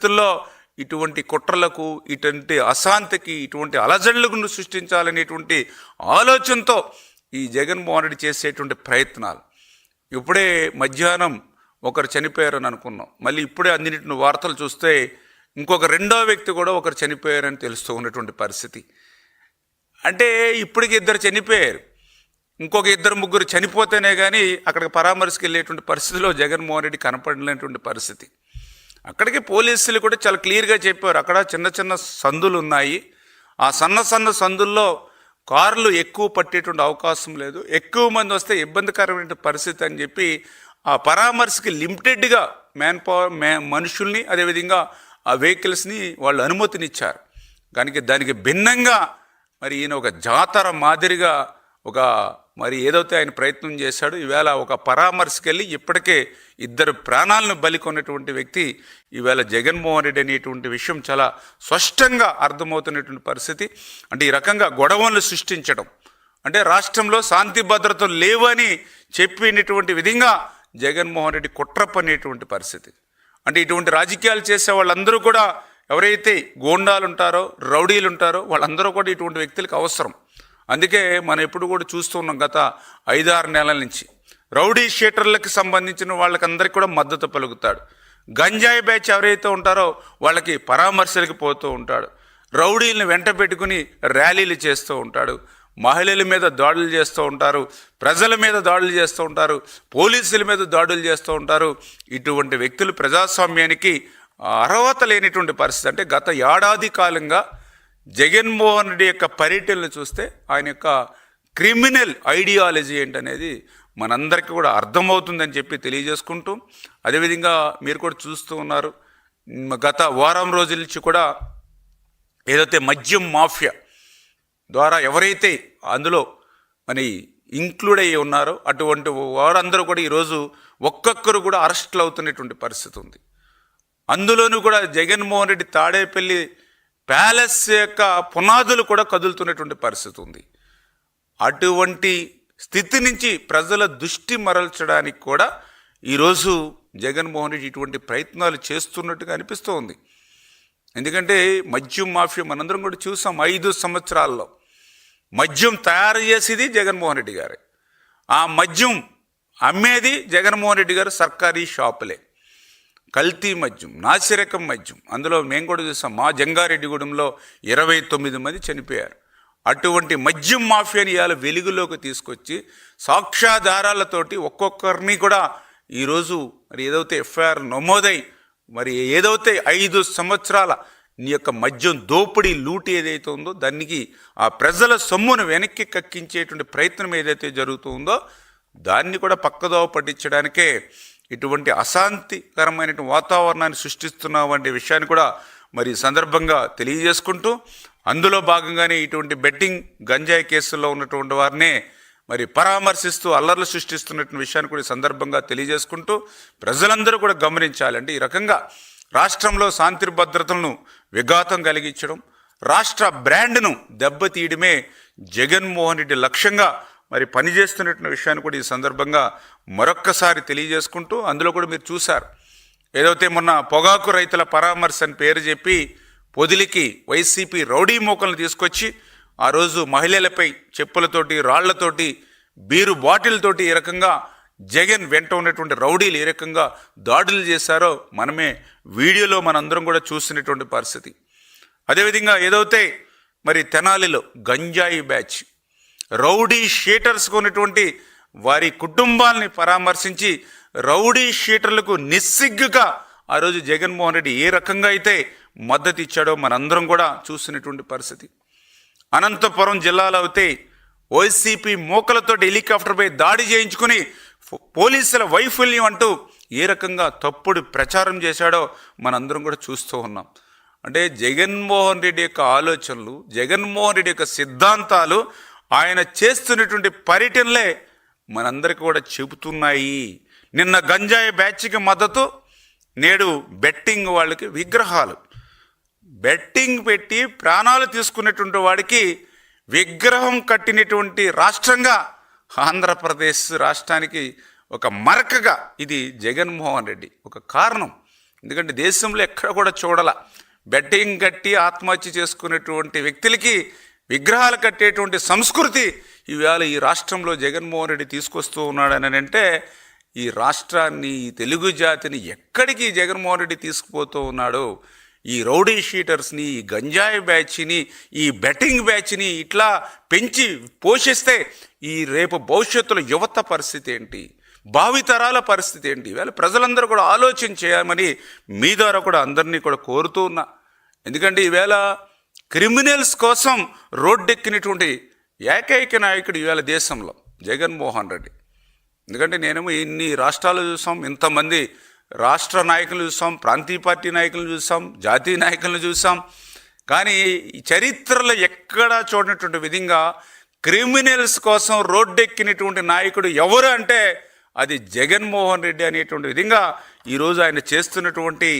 పరిస్థితుల్లో ఇటువంటి కుట్రలకు ఇటువంటి అశాంతికి ఇటువంటి అలజడులకు సృష్టించాలనేటువంటి ఆలోచనతో ఈ జగన్మోహన్ రెడ్డి చేసేటువంటి ప్రయత్నాలు. ఇప్పుడే మధ్యాహ్నం ఒకరు చనిపోయారని అనుకున్నాం. మళ్ళీ ఇప్పుడే అందినటువంటి వార్తలు చూస్తే ఇంకొక రెండో వ్యక్తి కూడా ఒకరు చనిపోయారని తెలుస్తూ ఉన్నటువంటి పరిస్థితి. అంటే ఇప్పటికి ఇద్దరు చనిపోయారు. ఇంకొక ఇద్దరు ముగ్గురు చనిపోతేనే కానీ అక్కడికి పరామర్శకు వెళ్ళేటువంటి పరిస్థితిలో జగన్మోహన్ రెడ్డి కనపడలేటువంటి పరిస్థితి. అక్కడికి పోలీసులు కూడా చాలా క్లియర్గా చెప్పారు. అక్కడ చిన్న చిన్న సందులు ఉన్నాయి ఆ సన్న సన్న సందుల్లో కార్లు ఎక్కువ పట్టేటువంటి అవకాశం లేదు. ఎక్కువ మంది వస్తే ఇబ్బందికరమైన పరిస్థితి అని చెప్పి ఆ పరామర్శకి లిమిటెడ్గా మ్యాన్ పవర్ మ్యా మనుషుల్ని అదేవిధంగా ఆ వెహికల్స్ని వాళ్ళు అనుమతినిచ్చారు. దానికి దానికి భిన్నంగా మరి ఈయన ఒక జాతర మాదిరిగా ఒక మరి ఏదైతే ఆయన ప్రయత్నం చేశాడు ఈవేళ ఒక పరామర్శకెళ్ళి ఇప్పటికే ఇద్దరు ప్రాణాలను బలికొన్నటువంటి వ్యక్తి ఈవేళ జగన్మోహన్ రెడ్డి అనేటువంటి విషయం చాలా స్పష్టంగా అర్థమవుతున్నటువంటి పరిస్థితి. అంటే ఈ రకంగా గొడవలను సృష్టించడం. అంటే రాష్ట్రంలో శాంతి భద్రతలు లేవని చెప్పినటువంటి విధంగా జగన్మోహన్ రెడ్డి కుట్ర పనేటువంటి పరిస్థితి. అంటే ఇటువంటి రాజకీయాలు చేసే వాళ్ళందరూ కూడా ఎవరైతే గోండాలు ఉంటారో రౌడీలు ఉంటారో వాళ్ళందరూ కూడా ఇటువంటి వ్యక్తులకు అవసరం. అందుకే మనం ఎప్పుడు కూడా చూస్తున్నాం గత ఐదారు నెలల నుంచి. రౌడీ షీటర్లకు సంబంధించిన వాళ్ళకందరికీ కూడా మద్దతు పలుకుతాడు. గంజాయి బ్యాచ్ ఎవరైతే ఉంటారో వాళ్ళకి పరామర్శలకు పోతూ ఉంటాడు. రౌడీలను వెంట పెట్టుకుని ర్యాలీలు చేస్తూ ఉంటాడు. మహిళల మీద దాడులు చేస్తూ ఉంటారు. ప్రజల మీద దాడులు చేస్తూ ఉంటారు. పోలీసుల మీద దాడులు చేస్తూ ఉంటారు. ఇటువంటి వ్యక్తులు ప్రజాస్వామ్యానికి అర్హత లేనిటువంటి పరిస్థితి. అంటే గత ఏడాది కాలంగా జగన్మోహన్ రెడ్డి యొక్క పర్యటనలు చూస్తే ఆయన యొక్క క్రిమినల్ ఐడియాలజీ ఏంటనేది మనందరికీ కూడా అర్థమవుతుందని చెప్పి తెలియజేసుకుంటూ అదేవిధంగా మీరు కూడా చూస్తూ ఉన్నారు గత వారం రోజుల నుంచి కూడా ఏదైతే మద్యం మాఫియా ద్వారా ఎవరైతే అందులో మరి ఇంక్లూడ్ అయ్యి ఉన్నారో అటువంటి వారందరూ కూడా ఈరోజు ఒక్కొక్కరు కూడా అరెస్టులు అవుతున్నటువంటి పరిస్థితి ఉంది. అందులోనూ కూడా జగన్మోహన్ రెడ్డి తాడేపల్లి ప్యాలెస్ యొక్క పునాదులు కూడా కదులుతున్నటువంటి పరిస్థితి ఉంది. అటువంటి స్థితి నుంచి ప్రజల దృష్టి మరల్చడానికి కూడా ఈరోజు జగన్మోహన్ రెడ్డి ఇటువంటి ప్రయత్నాలు చేస్తున్నట్టుగా అనిపిస్తోంది. ఎందుకంటే మద్యం మాఫియా మనందరం కూడా చూసాం ఐదు సంవత్సరాల్లో. మద్యం తయారు చేసేది జగన్మోహన్ రెడ్డి గారే. ఆ మద్యం అమ్మేది జగన్మోహన్ రెడ్డి గారు సర్కారీ షాపులే. కల్తీ మద్యం నాసిరకం మద్యం. అందులో మేము కూడా చూసాం మా జంగారెడ్డిగూడెంలో ఇరవై తొమ్మిది మంది చనిపోయారు. అటువంటి మద్యం మాఫియాని ఇవాళ వెలుగులోకి తీసుకొచ్చి సాక్ష్యాధారాలతోటి ఒక్కొక్కరిని కూడా ఈరోజు మరి ఏదైతే ఎఫ్ఐఆర్ నమోదై మరి ఏదైతే ఐదు సంవత్సరాల నీ యొక్క మద్యం దోపిడీ లూటి ఏదైతే ఉందో దానికి ఆ ప్రజల సొమ్మును వెనక్కి కక్కించేటువంటి ప్రయత్నం ఏదైతే జరుగుతుందో దాన్ని కూడా పక్కదోవ పట్టించడానికే ఇటువంటి అశాంతికరమైనటువంటి వాతావరణాన్ని సృష్టిస్తున్నావు వంటి విషయాన్ని కూడా మరి సందర్భంగా తెలియజేసుకుంటూ అందులో భాగంగానే ఇటువంటి బెట్టింగ్ గంజాయి కేసుల్లో ఉన్నటువంటి వారినే మరి పరామర్శిస్తూ అల్లర్లు సృష్టిస్తున్నటువంటి విషయాన్ని కూడా ఈ సందర్భంగా తెలియజేసుకుంటూ ప్రజలందరూ కూడా గమనించాలంటే ఈ రకంగా రాష్ట్రంలో శాంతి భద్రతలను విఘాతం కలిగించడం రాష్ట్ర బ్రాండ్ను దెబ్బతీయడమే జగన్మోహన్ రెడ్డి లక్ష్యంగా మరి పనిచేస్తున్నటువంటి విషయాన్ని కూడా ఈ సందర్భంగా మరొక్కసారి తెలియజేసుకుంటూ అందులో కూడా మీరు చూశారు. ఏదైతే మొన్న పొగాకు రైతుల పరామర్శ అని పేరు చెప్పి పొదిలికి వైసీపీ రౌడీ మోకలను తీసుకొచ్చి ఆ రోజు మహిళలపై చెప్పులతోటి రాళ్ళతోటి బీరు బాటిల్తోటి ఈ రకంగా జగన్ వెంట ఉన్నటువంటి రౌడీలు ఏ రకంగా దాడులు చేశారో మనమే వీడియోలో మనందరం కూడా చూసినటువంటి పరిస్థితి. అదేవిధంగా ఏదైతే మరి తెనాలిలో గంజాయి బ్యాచ్ రౌడీ షీటర్స్కు ఉన్నటువంటి వారి కుటుంబాలని పరామర్శించి రౌడీ షీటర్లకు నిస్సిగ్గుగా ఆ రోజు జగన్మోహన్ రెడ్డి ఏ రకంగా అయితే మద్దతు ఇచ్చాడో మనందరం కూడా చూసినటువంటి పరిస్థితి. అనంతపురం జిల్లాలో అయితే వైసీపీ మోకలతో హెలికాప్టర్పై దాడి చేయించుకుని ఫో- పోలీసుల వైఫల్యం అంటూ ఏ రకంగా తప్పుడు ప్రచారం చేశాడో మనందరం కూడా చూస్తూ ఉన్నాం. అంటే జగన్మోహన్ రెడ్డి యొక్క ఆలోచనలు జగన్మోహన్ రెడ్డి యొక్క సిద్ధాంతాలు ఆయన చేస్తున్నటువంటి పర్యటనలే మనందరికీ కూడా చెబుతున్నాయి. నిన్న గంజాయి బ్యాచ్కి మద్దతు నేడు బెట్టింగ్ వాళ్ళకి విగ్రహాలు. బెట్టింగ్ పెట్టి ప్రాణాలు తీసుకున్నటువంటి వాడికి విగ్రహం కట్టినటువంటి రాష్ట్రంగా ఆంధ్రప్రదేశ్ రాష్ట్రానికి ఒక మరకగా ఇది జగన్మోహన్ రెడ్డి. ఒక కారణం. ఎందుకంటే దేశంలో ఎక్కడ కూడా చూడాల. బెట్టింగ్ కట్టి ఆత్మహత్య చేసుకునేటువంటి వ్యక్తులకి విగ్రహాలు కట్టేటువంటి సంస్కృతి ఈవేళ ఈ రాష్ట్రంలో జగన్మోహన్ రెడ్డి తీసుకొస్తూ ఉన్నాడని అంటే ఈ రాష్ట్రాన్ని ఈ తెలుగు జాతిని ఎక్కడికి జగన్మోహన్ రెడ్డి తీసుకుపోతూ ఉన్నాడో? ఈ రౌడీ షీటర్స్ని ఈ గంజాయి బ్యాచ్ని ఈ బెట్టింగ్ బ్యాచ్ని ఇట్లా పెంచి పోషిస్తే ఈ రేపు భవిష్యత్తులో యువత పరిస్థితి ఏంటి? భావితరాల పరిస్థితి ఏంటి? ఇవాళ ప్రజలందరూ కూడా ఆలోచన చేయమని మీ ద్వారా కూడా అందరినీ కూడా కోరుతూ ఉన్నా. ఎందుకంటే ఈవేళ క్రిమినల్స్ కోసం రోడ్డెక్కినటువంటి ఏకైక నాయకుడు ఇవాళ దేశంలో జగన్మోహన్ రెడ్డి. ఎందుకంటే నేనేమో ఇన్ని రాష్ట్రాలు చూసాం ఇంతమంది రాష్ట్ర నాయకులు చూసాం ప్రాంతీయ పార్టీ నాయకులను చూసాం జాతీయ నాయకులను చూసాం. కానీ చరిత్రలో ఎక్కడా చూడనటువంటి విధంగా క్రిమినల్స్ కోసం రోడ్డెక్కినటువంటి నాయకుడు ఎవరు అంటే అది జగన్మోహన్ రెడ్డి అనేటువంటి విధంగా ఈరోజు ఆయన చేస్తున్నటువంటి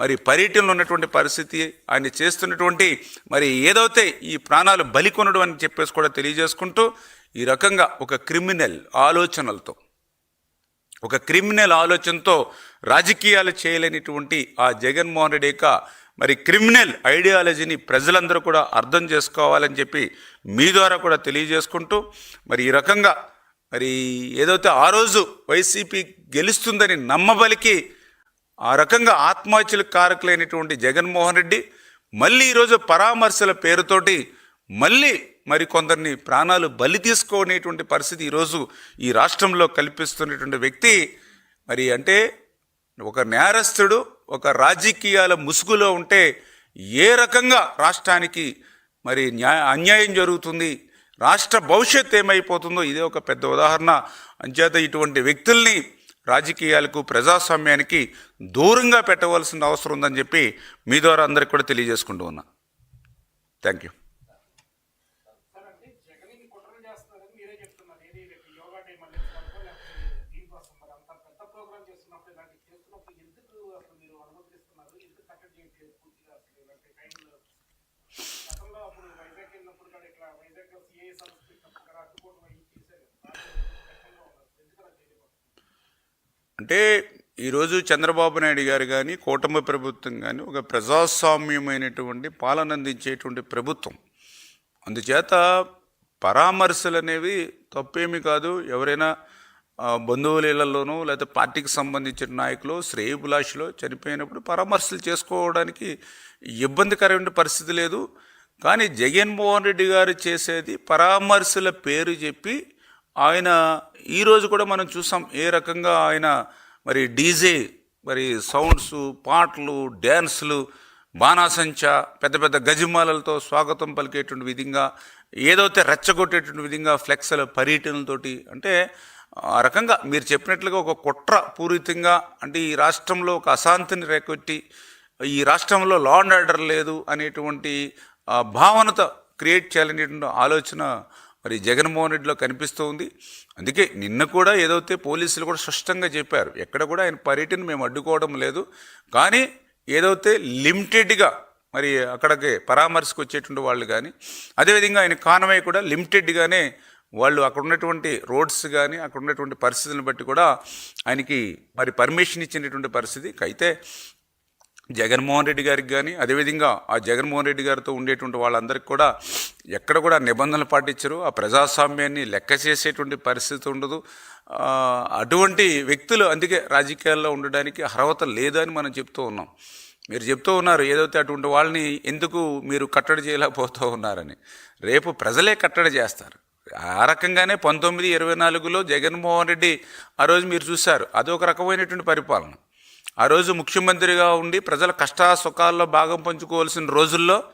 మరి పర్యటనలో ఉన్నటువంటి పరిస్థితి ఆయన చేస్తున్నటువంటి మరి ఏదైతే ఈ ప్రాణాలు బలికొనడం అని చెప్పేసి కూడా తెలియజేసుకుంటూ ఈ రకంగా ఒక క్రిమినల్ ఆలోచనలతో ఒక క్రిమినల్ ఆలోచనతో రాజకీయాలు చేయలేనిటువంటి ఆ జగన్మోహన్ రెడ్డి యొక్క మరి క్రిమినల్ ఐడియాలజీని ప్రజలందరూ కూడా అర్థం చేసుకోవాలని చెప్పి మీ ద్వారా కూడా తెలియజేసుకుంటూ మరి ఈ రకంగా మరి ఏదైతే ఆ రోజు వైసీపీ గెలుస్తుందని నమ్మబలికి ఆ రకంగా ఆత్మహత్యలకు కారకులైనటువంటి జగన్మోహన్ రెడ్డి మళ్ళీ ఈరోజు పరామర్శల పేరుతోటి మళ్ళీ మరి కొందరిని ప్రాణాలు బలి తీసుకునేటువంటి పరిస్థితి ఈరోజు ఈ రాష్ట్రంలో కల్పిస్తున్నటువంటి వ్యక్తి మరి అంటే ఒక నేరస్తుడు ఒక రాజకీయాల ముసుగులో ఉంటే ఏ రకంగా రాష్ట్రానికి మరి న్యాయ అన్యాయం జరుగుతుంది రాష్ట్ర భవిష్యత్ ఏమైపోతుందో ఇదే ఒక పెద్ద ఉదాహరణ. అంచేత ఇటువంటి వ్యక్తుల్ని రాజకీయాలకు ప్రజాస్వామ్యానికి దూరంగా పెట్టవలసిన అవసరం ఉందని చెప్పి మీ ద్వారా అందరికి కూడా తెలియజేసుకుంటూ ఉన్నా. థ్యాంక్ యూ అప్పుడు వైజాగ్ వెళ్ళినప్పుడు కూడా ఇట్లా వైజాగ్ సిఐ సంస్థ అడ్డుకోవడం చేశారు అంటే ఈరోజు చంద్రబాబు నాయుడు గారు కానీ కూటమి ప్రభుత్వం కానీ ఒక ప్రజాస్వామ్యమైనటువంటి పాలన అందించేటువంటి ప్రభుత్వం. అందుచేత పరామర్శలు అనేవి తప్పేమీ కాదు. ఎవరైనా బంధువుల ఇళ్ళలోనూ లేకపోతే పార్టీకి సంబంధించిన నాయకులు శ్రేయభిలాషులు చనిపోయినప్పుడు పరామర్శలు చేసుకోవడానికి ఇబ్బందికరమైన పరిస్థితి లేదు. కానీ జగన్మోహన్ రెడ్డి గారు చేసేది పరామర్శల పేరు చెప్పి ఆయన ఈరోజు కూడా మనం చూసాం ఏ రకంగా ఆయన మరి డీజే మరి సౌండ్స్ పాటలు డ్యాన్సులు బాణాసంచ పెద్ద పెద్ద గజిమాలలతో స్వాగతం పలికేటువంటి విధంగా ఏదైతే రెచ్చగొట్టేటువంటి విధంగా ఫ్లెక్స్ల పర్యటనలతోటి అంటే ఆ రకంగా మీరు చెప్పినట్లుగా ఒక కుట్ర పూరితంగా అంటే ఈ రాష్ట్రంలో ఒక అశాంతిని రేకొట్టి ఈ రాష్ట్రంలో లా అండ్ ఆర్డర్ లేదు అనేటువంటి భావనతో క్రియేట్ చేయాలనేటువంటి ఆలోచన మరి జగన్మోహన్ రెడ్డిలో కనిపిస్తూ ఉంది. అందుకే నిన్న కూడా ఏదైతే పోలీసులు కూడా స్పష్టంగా చెప్పారు ఎక్కడ కూడా ఆయన పర్యటన మేము అడ్డుకోవడం లేదు. కానీ ఏదైతే లిమిటెడ్గా మరి అక్కడికి పరామర్శకు వచ్చేటువంటి వాళ్ళు కానీ అదేవిధంగా ఆయన కాన్వాయ్ కూడా లిమిటెడ్గానే వాళ్ళు అక్కడ ఉన్నటువంటి రోడ్స్ కానీ అక్కడ ఉన్నటువంటి పరిస్థితులను బట్టి కూడా ఆయనకి మరి పర్మిషన్ ఇచ్చినటువంటి పరిస్థితి. అయితే జగన్మోహన్ రెడ్డి గారికి కానీ అదేవిధంగా ఆ జగన్మోహన్ రెడ్డి గారితో ఉండేటువంటి వాళ్ళందరికీ కూడా ఎక్కడ కూడా నిబంధనలు పాటించరు. ఆ ప్రజాస్వామ్యాన్ని లెక్క చేసేటువంటి పరిస్థితి ఉండదు. అటువంటి వ్యక్తులు అందుకే రాజకీయాల్లో ఉండడానికి అర్హత లేదని మనం చెప్తూ ఉన్నాం. మీరు చెప్తూ ఉన్నారు ఏదైతే అటువంటి వాళ్ళని ఎందుకు మీరు కట్టడి చేయలేకపోతూ ఉన్నారని. రేపు ప్రజలే కట్టడి చేస్తారు. ఆ రకంగానే పంతొమ్మిది ఇరవై నాలుగులో జగన్మోహన్ రెడ్డి ఆ రోజు మీరు చూశారు. అదొక రకమైనటువంటి పరిపాలన. ఆ రోజు ముఖ్యమంత్రిగా ఉండి ప్రజల కష్ట సుఖాల్లో భాగం పంచుకోవాల్సిన రోజుల్లో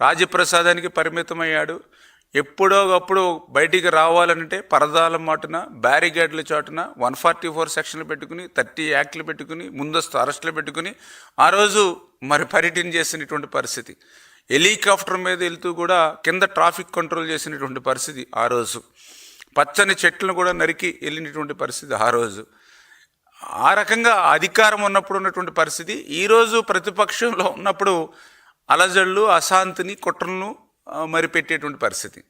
రాజప్రసాదానికి పరిమితమయ్యాడు. ఎప్పుడో అప్పుడు బయటికి రావాలంటే పరదాల మాటున బ్యారిగేడ్ల చాటున వన్ ఫార్టీ ఫోర్ సెక్షన్లు పెట్టుకుని థర్టీ యాక్ట్లు పెట్టుకుని ముందస్తు అరెస్టులు పెట్టుకుని ఆ రోజు మరి పర్యటన చేసినటువంటి పరిస్థితి. హెలికాప్టర్ మీద వెళ్తూ కూడా కింద ట్రాఫిక్ కంట్రోల్ చేసినటువంటి పరిస్థితి ఆ రోజు. పచ్చని చెట్లను కూడా నరికి వెళ్ళినటువంటి పరిస్థితి ఆ రోజు. ఆ రకంగా అధికారం ఉన్నప్పుడు ఉన్నటువంటి పరిస్థితి. ఈరోజు ప్రతిపక్షంలో ఉన్నప్పుడు అలజళ్ళు అశాంతిని కుట్రలను మరి పెట్టేటువంటి పరిస్థితి.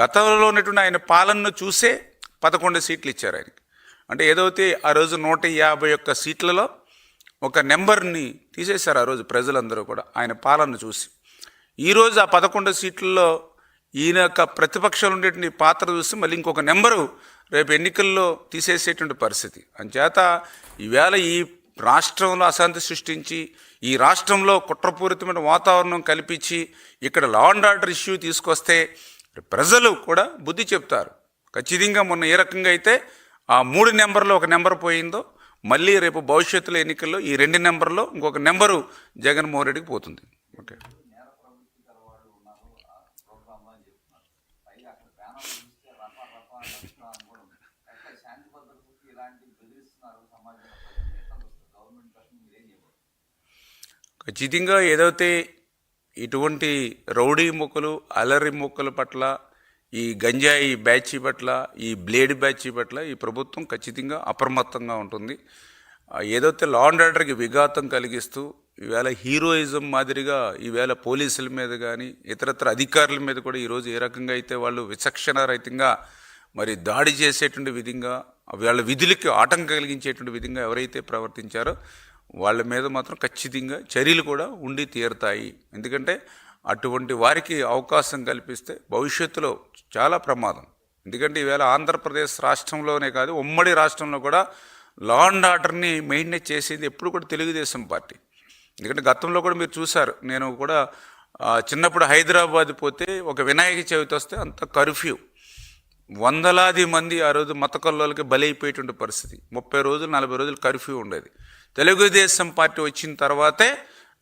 గతంలో ఉన్నటువంటి ఆయన పాలనను చూసే పదకొండు సీట్లు ఇచ్చారు ఆయనకి. అంటే ఏదైతే ఆ రోజు నూట యాభై ఒక్క సీట్లలో ఒక నెంబర్ని తీసేశారు ఆ రోజు ప్రజలందరూ కూడా ఆయన పాలన చూసి. ఈరోజు ఆ పదకొండు సీట్లలో ఈయన యొక్క ప్రతిపక్షాలు ఉండేటువంటి పాత్ర చూసి మళ్ళీ ఇంకొక నెంబరు రేపు ఎన్నికల్లో తీసేసేటువంటి పరిస్థితి. అంచేత ఈవేళ ఈ రాష్ట్రంలో అశాంతి సృష్టించి ఈ రాష్ట్రంలో కుట్రపూరితమైన వాతావరణం కల్పించి ఇక్కడ లా అండ్ ఆర్డర్ ఇష్యూ తీసుకొస్తే ప్రజలు కూడా బుద్ధి చెప్తారు. ఖచ్చితంగా మొన్న ఏ రకంగా అయితే ఆ మూడు నెంబర్లో ఒక నెంబర్ పోయిందో మళ్ళీ రేపు భవిష్యత్తులో ఎన్నికల్లో ఈ రెండు నెంబర్లో ఇంకొక నెంబరు జగన్మోహన్ రెడ్డికి పోతుంది. ఓకే నేర ప్రవృత్తి గల వాళ్ళు ఉన్నారు ఆ ప్రోగ్రాంలో అని చెప్తున్నారు పైగా అక్కడ బ్యానర్ చూస్తే రఫా రఫా రఫా అని కూడా ఉంది ఎక్కడ శాంతి భద్రతకి ఇలాంటి బెదిరిస్తున్నారు సమాజంలో ప్రజలు ఎట్లా వస్తుంది గవర్నమెంట్ తరఫున మీరేం చేయబోతున్నారు ఖచ్చితంగా ఏదైతే ఇటువంటి రౌడీ మొక్కలు అలరి మొక్కల పట్ల ఈ గంజాయి బ్యాచీ పట్ల ఈ బ్లేడ్ బ్యాచ్ పట్ల ఈ ప్రభుత్వం ఖచ్చితంగా అప్రమత్తంగా ఉంటుంది. ఏదైతే లా అండ్ ఆర్డర్కి విఘాతం కలిగిస్తూ ఈవేళ హీరోయిజం మాదిరిగా ఈవేళ పోలీసుల మీద కానీ ఇతరత్ర అధికారుల మీద కూడా ఈరోజు ఏ రకంగా అయితే వాళ్ళు విచక్షణ రహితంగా మరి దాడి చేసేటువంటి విధంగా వాళ్ళ విధులకి ఆటంకం కలిగించేటువంటి విధంగా ఎవరైతే ప్రవర్తించారో వాళ్ళ మీద మాత్రం ఖచ్చితంగా చర్యలు కూడా ఉండి తీరుతాయి. ఎందుకంటే అటువంటి వారికి అవకాశం కల్పిస్తే భవిష్యత్తులో చాలా ప్రమాదం. ఎందుకంటే ఈవేళ ఆంధ్రప్రదేశ్ రాష్ట్రంలోనే కాదు ఉమ్మడి రాష్ట్రంలో కూడా లా అండ్ ఆర్డర్ని మెయింటైన్ చేసేది ఎప్పుడు కూడా తెలుగుదేశం పార్టీ. ఎందుకంటే గతంలో కూడా మీరు చూశారు నేను కూడా చిన్నప్పుడు హైదరాబాద్ పోతే ఒక వినాయక చవితి వస్తే అంత కర్ఫ్యూ. వందలాది మంది ఆ రోజు మత కల్లోలకి బలైపోయేటువంటి పరిస్థితి. ముప్పై రోజులు నలభై రోజులు కర్ఫ్యూ ఉండేది. తెలుగుదేశం పార్టీ వచ్చిన తర్వాతే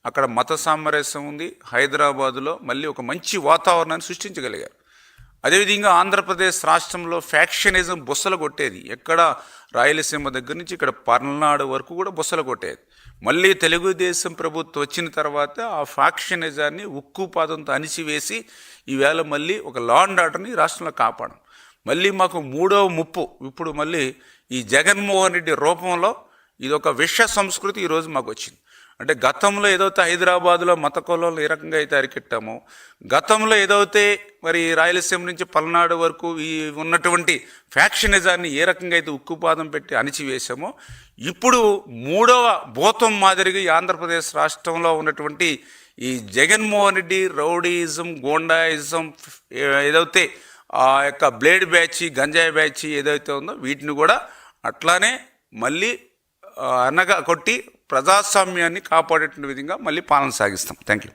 అక్కడ మత సామరస్యం ఉంది. హైదరాబాదులో మళ్ళీ ఒక మంచి వాతావరణాన్ని సృష్టించగలిగారు. అదేవిధంగా ఆంధ్రప్రదేశ్ రాష్ట్రంలో ఫ్యాక్షనిజం బుస్సలు కొట్టేది. ఎక్కడ? రాయలసీమ దగ్గర నుంచి ఇక్కడ పర్నాడు వరకు కూడా బుస్సలు కొట్టేది. మళ్ళీ తెలుగుదేశం ప్రభుత్వం వచ్చిన తర్వాత ఆ ఫ్యాక్షనిజాన్ని ఉక్కు పాదంతో అణిచివేసి ఈవేళ మళ్ళీ ఒక లా అండ్ ఆర్డర్ని రాష్ట్రంలో కాపాడం. మళ్ళీ మాకు మూడవ ముప్పు. ఇప్పుడు మళ్ళీ ఈ జగన్మోహన్ రెడ్డి రూపంలో ఇది ఒక విష సంస్కృతి ఈరోజు మాకు వచ్చింది అంటే గతంలో ఏదైతే హైదరాబాద్లో మత కులంలో ఏ రకంగా అయితే అరికెట్టామో గతంలో ఏదైతే మరి రాయలసీమ నుంచి పల్నాడు వరకు ఈ ఉన్నటువంటి ఫ్యాక్షనిజాన్ని ఏ రకంగా అయితే ఉక్కుపాదం పెట్టి అణిచివేశామో ఇప్పుడు మూడవ భూతం మాదిరిగా ఈ ఆంధ్రప్రదేశ్ రాష్ట్రంలో ఉన్నటువంటి ఈ జగన్మోహన్ రెడ్డి రౌడీయిజం గోండాయిజం ఏదైతే ఆ యొక్క బ్లేడ్ బ్యాచ్ గంజాయి బ్యాచ్ ఏదైతే ఉందో వీటిని కూడా అట్లానే మళ్ళీ అనగా కొట్టి ప్రజాస్వామ్యాన్ని కాపాడేటువంటి విధంగా మళ్ళీ పాలన సాగిస్తాం. Thank you